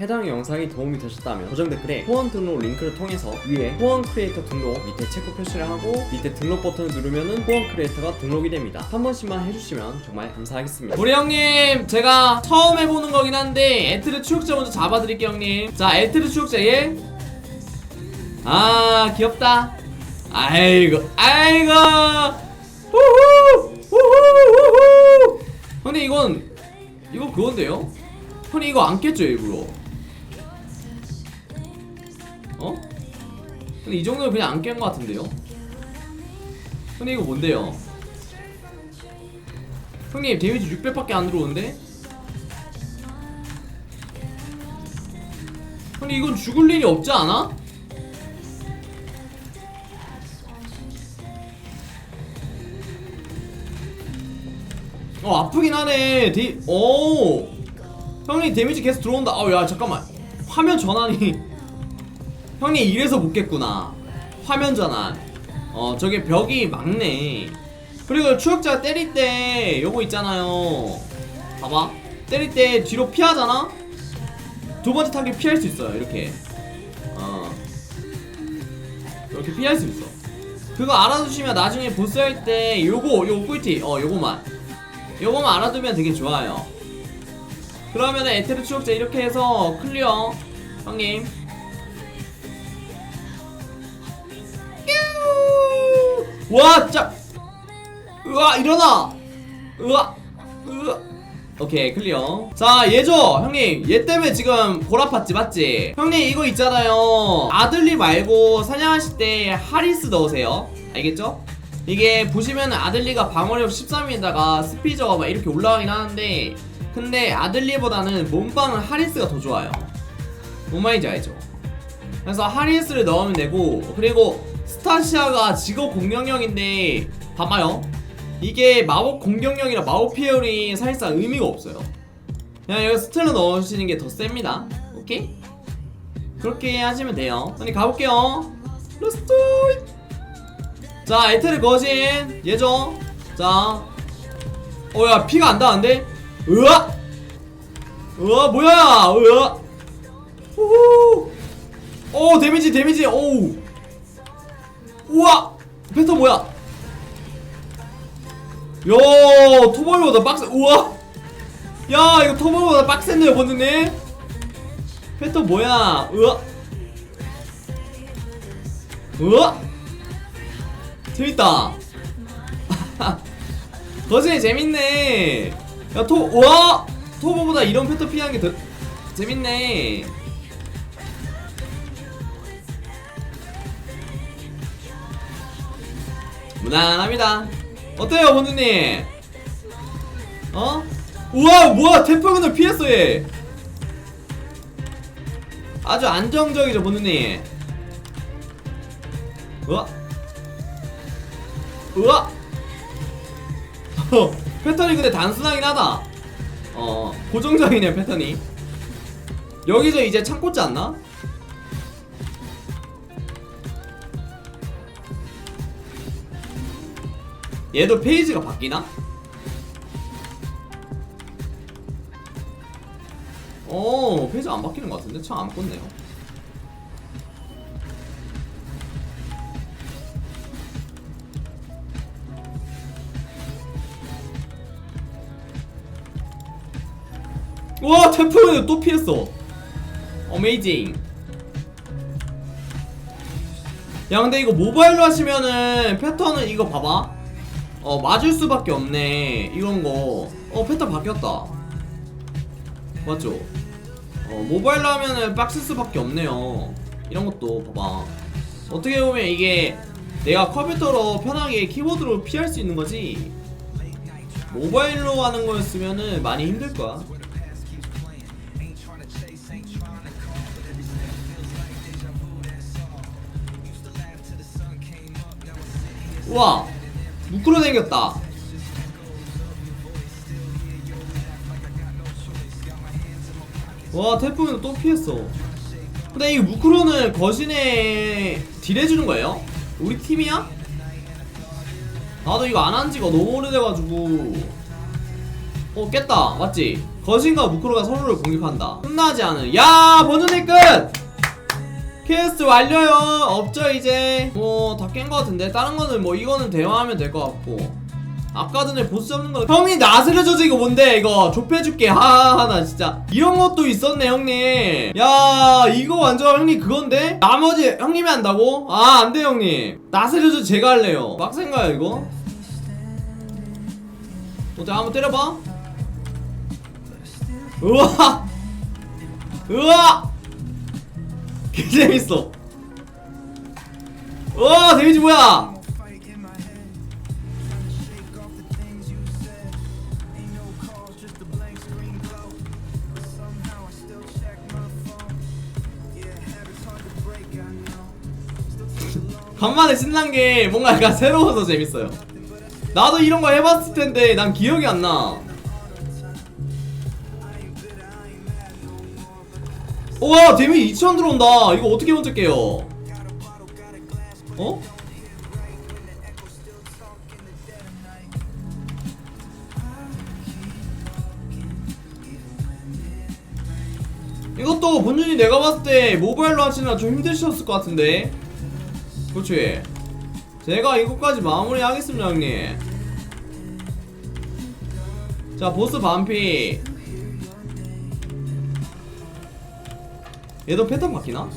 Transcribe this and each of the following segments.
해당 영상이 도움이 되셨다면 고정 댓글에 후원 등록 링크를 통해서 위에 후원 크리에이터 등록 밑에 체크 표시를 하고 밑에 등록 버튼을 누르면은 후원 크리에이터가 등록이 됩니다. 한 번씩만 해주시면 정말 감사하겠습니다. 우리 형님 제가 처음 해보는 거긴 한데 에트르 추격자 먼저 잡아드릴게요 형님 자 에트르 추격자 얘. 아 귀엽다 아이고 아이고 후후 후후 후후 형님 이건 이거 그건데요? 형님 이거 안 깼죠 일부러 어? 근데 이 정도면 그냥 안 깬 것 같은데요? 형님 이거 뭔데요? 형님 데미지 600밖에 안 들어오는데? 형님 이건 죽을 일이 없지 않아? 어 아프긴 하네 데... 오 형님 데미지 계속 들어온다 아야 잠깐만 화면 전환이 형님 이래서 못 깼구나. 화면 전환. 어 저게 벽이 막네 그리고 추격자가 때릴 때 요거 있잖아요. 봐봐. 때릴 때 뒤로 피하잖아? 두 번째 타겟 피할 수 있어요 이렇게. 어. 이렇게 피할 수 있어. 그거 알아두시면 나중에 보스 할 때 요거 요거 꿀팁. 어 요거만. 요거만 알아두면 되게 좋아요. 그러면은 에테르 추격자 이렇게 해서 클리어. 형님 와 진짜. 으아 일어나. 으아 으아. 오케이 클리어. 자 얘죠 형님. 얘 때문에 지금 보라팠지 맞지? 형님 이거 있잖아요. 아들리 말고 사냥하실 때 하리스 넣으세요. 알겠죠? 이게 보시면 아들리가 방어력 13에다가 스피저가 막 이렇게 올라가긴 하는데 근데 아들리보다는 몸빵은 하리스가 더 좋아요. 뭔 말인지 알죠? 그래서 하리스를 넣으면 되고 그리고 스타시아가 직업 공격력인데 봐봐요. 이게 마법 공격력이라 마법 피해율이 사실상 의미가 없어요. 그냥 여기 스텔로 넣으시는 게 더 셉니다. 오케이? 그렇게 하시면 돼요. 언니 가볼게요. 렛츠도 자 에테르 거신 예정. 자. 어야 피가 안 닿는데? 으아! 으아 뭐야? 으아! 후후! 오 데미지 데미지. 오우 우와! 패턴 뭐야? 야 토벌보다 빡세 우와! 야 이거 토벌보다 빡셌네요 번드님. 패턴 뭐야? 으아 으아 재밌다. 거진이 재밌네. 야 토 우와! 토보보다 이런 패턴 피하는 게 더 재밌네 무난합니다. 어때요 본드님? 어? 우와 뭐야 태풍을 피했어 얘 아주 안정적이죠 본드님. 우와. 우와. 어, 패턴이 근데 단순하긴 하다. 어 고정적이네 패턴이. 여기서 이제 창 꽂지 않나? 얘도 페이지가 바뀌나? 어 페이지가 안 바뀌는 것 같은데? 창안 꽂네요. 와 태풍을 또 피했어. 어메이징 야 근데 이거 모바일로 하시면은 패턴은 이거 봐봐 어 맞을 수밖에 없네. 이런 거어 패턴 바뀌었다. 맞죠? 어 모바일로 하면은 빡쓸 수밖에 없네요. 이런 것도 봐봐. 어떻게 보면 이게 내가 컴퓨터로 편하게 키보드로 피할 수 있는 거지? 모바일로 하는 거였으면은 많이 힘들 거야. 우와 무크로 생겼다 와 태풍이 또 피했어 근데 이 무크로는 거신에 딜해주는 거예요? 우리 팀이야? 나도 이거 안 한 지가 너무 오래돼가지고 어 깼다 맞지? 거신과 무크로가 서로를 공격한다 끝나지 않은 야 버전의 끝! 퀘스트 완료요. 없죠 이제. 뭐 다 깬 거 같은데. 다른 거는 뭐 이거는 대화하면 될 것 같고. 아까 전에 보스 잡는 거. 형이 저지 이거 뭔데? 이거 좁혀줄게. 하나 진짜. 이런 것도 있었네 형님. 야 이거 완전 형님 그건데? 나머지 형님이 한다고? 아 안 돼 형님. 나스레 저지 제가 할래요. 빡센가요 이거? 어때 한번 때려봐. 우와! 우와 개 재밌어. 우와 데미지 뭐야? 간만에 신난 게 뭔가 약간 새로워서 재밌어요. 나도 이런 거 해봤을 텐데 난 기억이 안 나. 우와 데미지 2000 들어온다. 이거 어떻게 먼저 깨요? 어? 이것도 본준이 내가 봤을 때 모바일로 하시느라 좀 힘드셨을 것 같은데. 그렇지? 제가 이것까지 마무리 하겠습니다 형님. 자 보스 반피 얘도 패턴 바뀌나?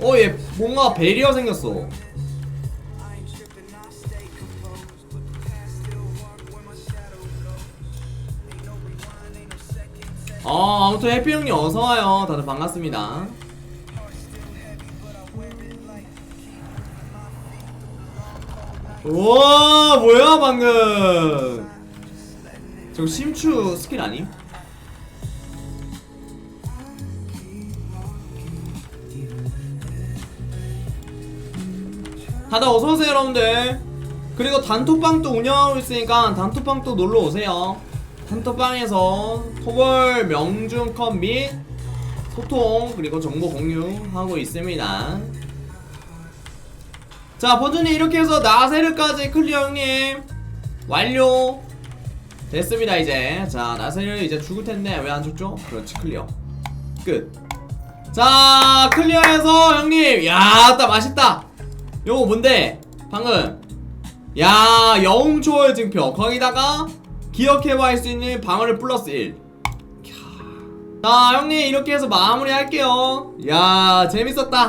어 얘 뭔가 베리어 생겼어. 어 아무튼 해피 형님 어서와요. 다들 반갑습니다 우와 뭐야 방금. 저거 심추 스킬 아님? 다들 어서오세요 여러분들. 그리고 단톡방도 운영하고 있으니까 단톡방도 놀러오세요. 단톡방에서 토벌 명중컵 및 소통 그리고 정보 공유하고 있습니다 자 버준이 이렇게 해서 나세르까지 클리어 형님. 완료. 됐습니다 이제. 자 나세르 이제 죽을 텐데 왜 안 죽죠? 그렇지 클리어. 끝자 클리어해서 형님. 야따 맛있다. 요거 뭔데? 방금. 야 영초월 증표. 거기다가 기억해봐 할 수 있는 방어를 플러스 1 자 형님 이렇게 해서 마무리 할게요. 야 재밌었다